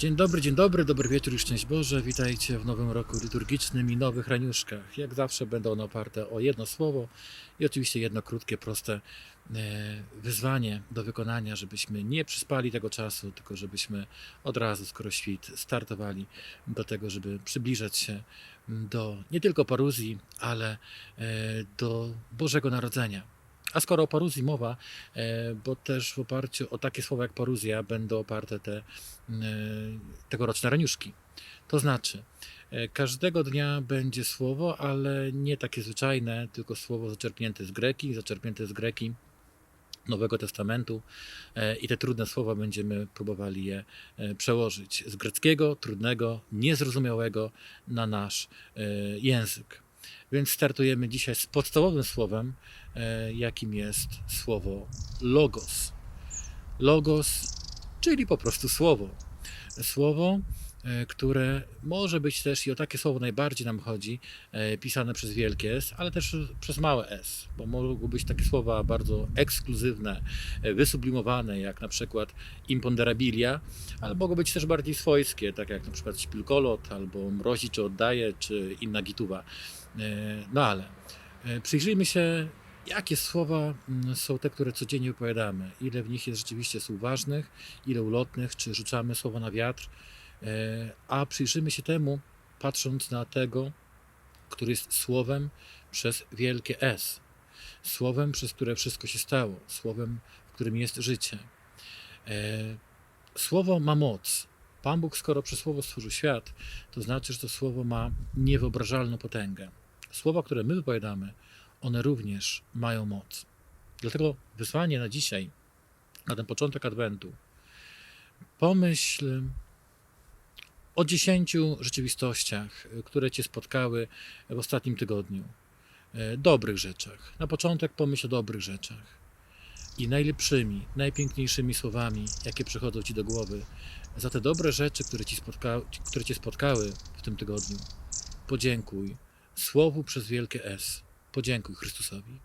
Dzień dobry, dzień dobry, dobry wieczór i szczęść Boże. Witajcie w nowym roku liturgicznym i nowych raniuszkach. Jak zawsze będą one oparte o jedno słowo i oczywiście jedno krótkie, proste e, wyzwanie do wykonania, żebyśmy nie przyspali tego czasu, tylko żebyśmy od razu, skoro świt, startowali do tego, żeby przybliżać się do nie tylko paruzji, ale e, do Bożego Narodzenia. A skoro o paruzji mowa, e, bo też w oparciu o takie słowa jak paruzja będą oparte te e, tegoroczne raniuszki. To znaczy, e, każdego dnia będzie słowo, ale nie takie zwyczajne, tylko słowo zaczerpnięte z greki, zaczerpnięte z greki Nowego Testamentu i te trudne słowa będziemy próbowali je przełożyć z greckiego, trudnego, niezrozumiałego na nasz język. Więc startujemy dzisiaj z podstawowym słowem, e, jakim jest słowo logos. Logos, czyli po prostu słowo. Słowo, które może być też, i o takie słowo najbardziej nam chodzi, e, pisane przez wielkie S, ale też przez małe s, bo mogą być takie słowa bardzo ekskluzywne, e, wysublimowane, jak na przykład imponderabilia, ale mogą być też bardziej swojskie, tak jak na przykład śpilkolot, albo mrozi czy oddaje, czy inna gituwa. E, No ale e, przyjrzyjmy się, jakie słowa mm, są te, które codziennie wypowiadamy. Ile w nich jest rzeczywiście słów ważnych, ile ulotnych, czy rzucamy słowa na wiatr. E, A przyjrzymy się temu, patrząc na tego, który jest słowem przez wielkie S. Słowem, przez które wszystko się stało. Słowem, w którym jest życie. E, Słowo ma moc. Pan Bóg, skoro przez słowo stworzył świat, to znaczy, że to słowo ma niewyobrażalną potęgę. Słowa, które my wypowiadamy, one również mają moc. Dlatego wysłanie na dzisiaj, na ten początek Adwentu, pomyśl o dziesięciu rzeczywistościach, które Cię spotkały w ostatnim tygodniu. E, Dobrych rzeczach. Na początek pomyśl o dobrych rzeczach. I najlepszymi, najpiękniejszymi słowami, jakie przychodzą Ci do głowy, za te dobre rzeczy, które, ci spotka, które Cię spotkały w tym tygodniu, podziękuj Słowu przez wielkie S. Podziękuj Chrystusowi.